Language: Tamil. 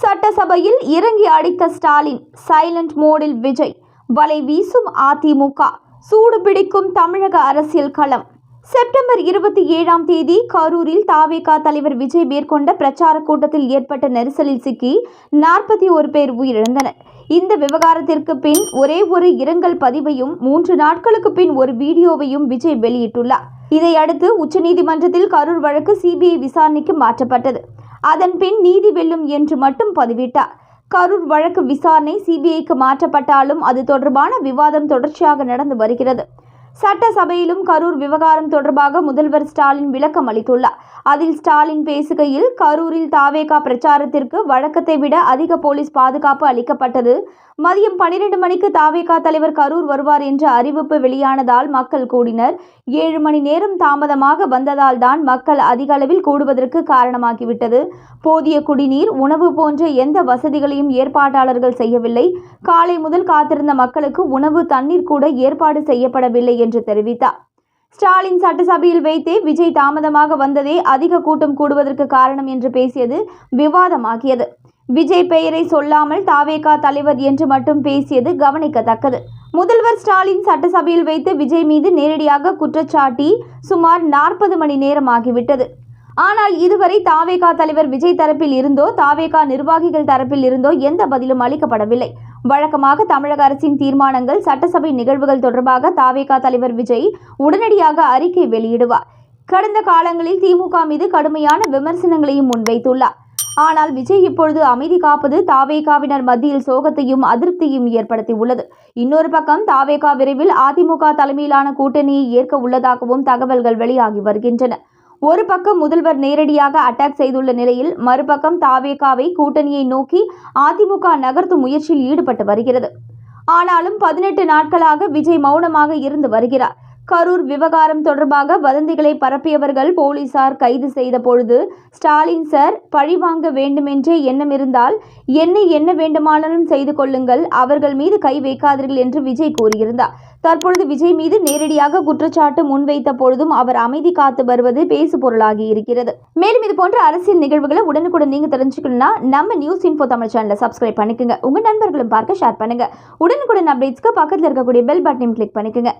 சட்டசபையில் இறங்கி அடித்த ஸ்டாலின் சைலண்ட் மோடில் விஜய். வலை வீசும் அதிமுக. சூடு பிடிக்கும் தமிழக அரசியல் களம். செப்டம்பர் இருபத்தி ஏழாம் தேதி கரூரில் தாவேகா தலைவர் விஜய் மேற்கொண்ட பிரச்சார கூட்டத்தில் ஏற்பட்ட நெரிசலில் சிக்கி நாற்பத்தி ஒரு பேர் உயிரிழந்தனர். இந்த விவகாரத்திற்கு பின் ஒரே ஒரு இரங்கல் பதிவையும் மூன்று நாட்களுக்கு பின் ஒரு வீடியோவையும் விஜய் வெளியிட்டுள்ளார். இதையடுத்து உச்சநீதிமன்றத்தில் கரூர் வழக்கு சிபிஐ விசாரணைக்கு மாற்றப்பட்டது. அதன்பின் நீதி வெல்லும் என்று மட்டும் பதிவிட்டார். கரூர் வழக்கு விசாரணை சிபிஐக்கு மாற்றப்பட்டாலும் அது தொடர்பான விவாதம் தொடர்ச்சியாக நடந்து வருகிறது. சட்டசபையிலும் கரூர் விவகாரம் தொடர்பாக முதல்வர் ஸ்டாலின் விளக்கம் அளித்துள்ளார். அதில் ஸ்டாலின் பேசுகையில் கரூரில் தாவேகா பிரச்சாரத்திற்கு வழக்கத்தை விட அதிக போலீஸ் பாதுகாப்பு அளிக்கப்பட்டது. மதியம் பன்னிரண்டு மணிக்கு தாவேகா தலைவர் கரூர் வருவார் என்ற அறிவிப்பு வெளியானதால் மக்கள் கூடினர். ஏழு மணி நேரம் தாமதமாக வந்ததால் தான் மக்கள் அதிக அளவில் கூடுவதற்கு காரணமாகிவிட்டது. போதிய குடிநீர் உணவு போன்ற எந்த வசதிகளையும் ஏற்பாட்டாளர்கள் செய்யவில்லை. காலை முதல் காத்திருந்த மக்களுக்கு உணவு தண்ணீர் கூட ஏற்பாடு செய்யப்படவில்லை என்று தெரிவித்தார். ஸ்டாலின் சட்டசபையில் வைத்தே விஜய் தாமதமாக வந்ததே அதிக கூட்டம் கூடுவதற்கு காரணம் என்று பேசியது விவாதமாகியது. விஜய் பெயரை சொல்லாமல் தாவேகா தலைவர் என்று மட்டும் பேசியது கவனிக்கத்தக்கது. முதல்வர் ஸ்டாலின் சட்டசபையில் வைத்து விஜய் மீது நேரடியாக குற்றச்சாட்டி சுமார் நாற்பது மணி நேரம் ஆகிவிட்டது ஆனால் இதுவரை தாவேகா தலைவர் விஜய் தரப்பில் இருந்தோ தாவேகா நிர்வாகிகள் தரப்பில் இருந்தோ எந்த பதிலும் அளிக்கப்படவில்லை. வழக்கமாக தமிழக அரசின் தீர்மானங்கள் சட்டசபை நிகழ்வுகள் தொடர்பாக தாவேகா தலைவர் விஜய் உடனடியாக அறிக்கை வெளியிடுவார். கடந்த காலங்களில் திமுக மீது கடுமையான விமர்சனங்களையும் முன்வைத்துள்ளார். ஆனால் விஜய் இப்பொழுது அமைதி காப்பது தாவேகாவினர் மத்தியில் சோகத்தையும் அதிருப்தியும் ஏற்படுத்தியுள்ளது. இன்னொரு பக்கம் தாவேகா விரைவில் அதிமுக தலைமையிலான கூட்டணியை ஏற்க உள்ளதாகவும் தகவல்கள் வெளியாகி வருகின்றன. ஒரு பக்கம் முதல்வர் நேரடியாக அட்டாக் செய்துள்ள நிலையில் மறுபக்கம் தாவேகாவை கூட்டணியை நோக்கி அதிமுக நகர்த்தும் முயற்சியில் ஈடுபட்டு வருகிறது. ஆனாலும் பதினெட்டு நாட்களாக விஜய் மௌனமாக இருந்து வருகிறார். கரூர் விவகாரம் தொடர்பாக வதந்திகளை பரப்பியவர்கள் போலீசார் கைது செய்த பொழுது ஸ்டாலின் சார் பழிவாங்க வேண்டுமென்றே எண்ணம் இருந்தால் என்னை என்ன வேண்டுமானாலும் செய்து கொள்ளுங்கள் அவர்கள் மீது கை வைக்காதீர்கள் என்று விஜய் கூறியிருந்தார். தற்பொழுது விஜய் மீது நேரடியாக குற்றச்சாட்டு முன்வைத்த பொழுதும் அவர் அமைதி காத்து வருவது பேசு பொருளாகி இருக்கிறது. மேலும் இது போன்ற அரசியல் நிகழ்வுகளை உடனுக்குடன் நீங்க தெரிஞ்சுக்கணும்னா நம்ம நியூஸ் இன்ஃபோ தமிழ் சேனலை சப்ஸ்கிரைப் பண்ணிக்கோங்க. உங்க நண்பர்களும் பார்க்க ஷேர் பண்ணுங்க. உடனுக்குடன் அப்டேட்ஸ்க்கு பக்கத்தில் இருக்கக்கூடிய பெல் பட்டனையும் கிளிக் பண்ணிக்கோங்க.